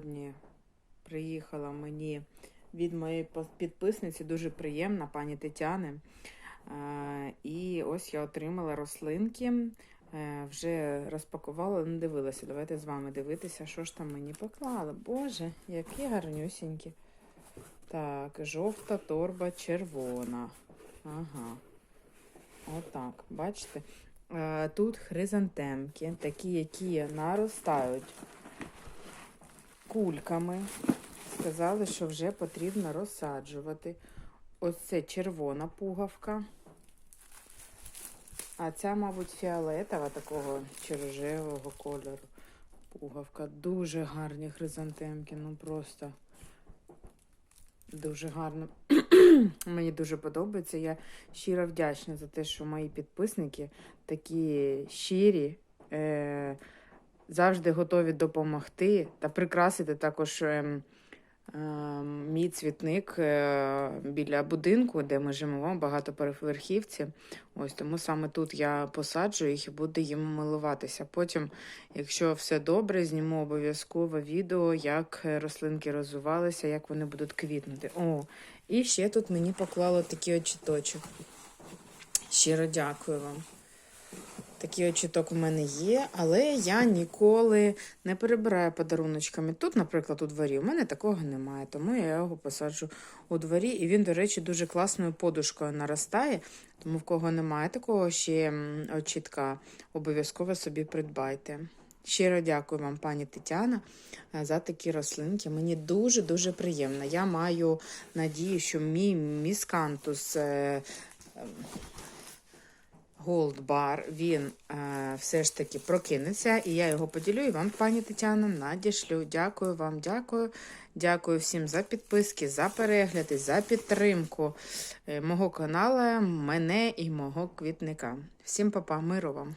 сьогодні приїхала мені від моєї підписниці, дуже приємна, пані Тетяни. Е, І ось я отримала рослинки. Е, Вже розпакувала, не дивилася. Давайте з вами дивитися, що ж там мені поклали. Боже, які гарнюсінькі. Так, жовта торба червона. Ага. Отак, бачите? Е, Тут хризантемки, такі, які наростають кульками. Сказали, що вже потрібно розсаджувати. Ось це червона пугавка. А ця, мабуть, фіолетова такого чи рожевого кольору. Пугавка. Дуже гарні хризантемки, ну просто дуже гарно. Мені дуже подобається. Я щиро вдячна за те, що мої підписники такі щирі, е, завжди готові допомогти та прикрасити також ем, ем, мій цвітник е, біля будинку, де ми живемо, багатоповерхівці. Ось тому саме тут я посаджую їх і буду їм милуватися. Потім, якщо все добре, зніму обов'язково відео, як рослинки розвивалися, як вони будуть квітнути. О, і ще тут мені поклало такий очіточок. Щиро дякую вам. Такий очіток у мене є, але я ніколи не перебираю подаруночками. Тут, наприклад, у дворі у мене такого немає, тому я його посаджу у дворі. І він, до речі, дуже класною подушкою наростає. Тому в кого немає такого ще очітка, обов'язково собі придбайте. Щиро дякую вам, пані Тетяна, е, за такі рослинки. Мені дуже-дуже приємно. Я маю надію, що мій міскантус е, ем, Bar, він е, все ж таки прокинеться, і я його поділю і вам, пані Тетяна, надішлю. Дякую вам, дякую. Дякую всім за підписки, за перегляди, за підтримку е, мого каналу, мене і мого квітника. Всім папа, миру вам!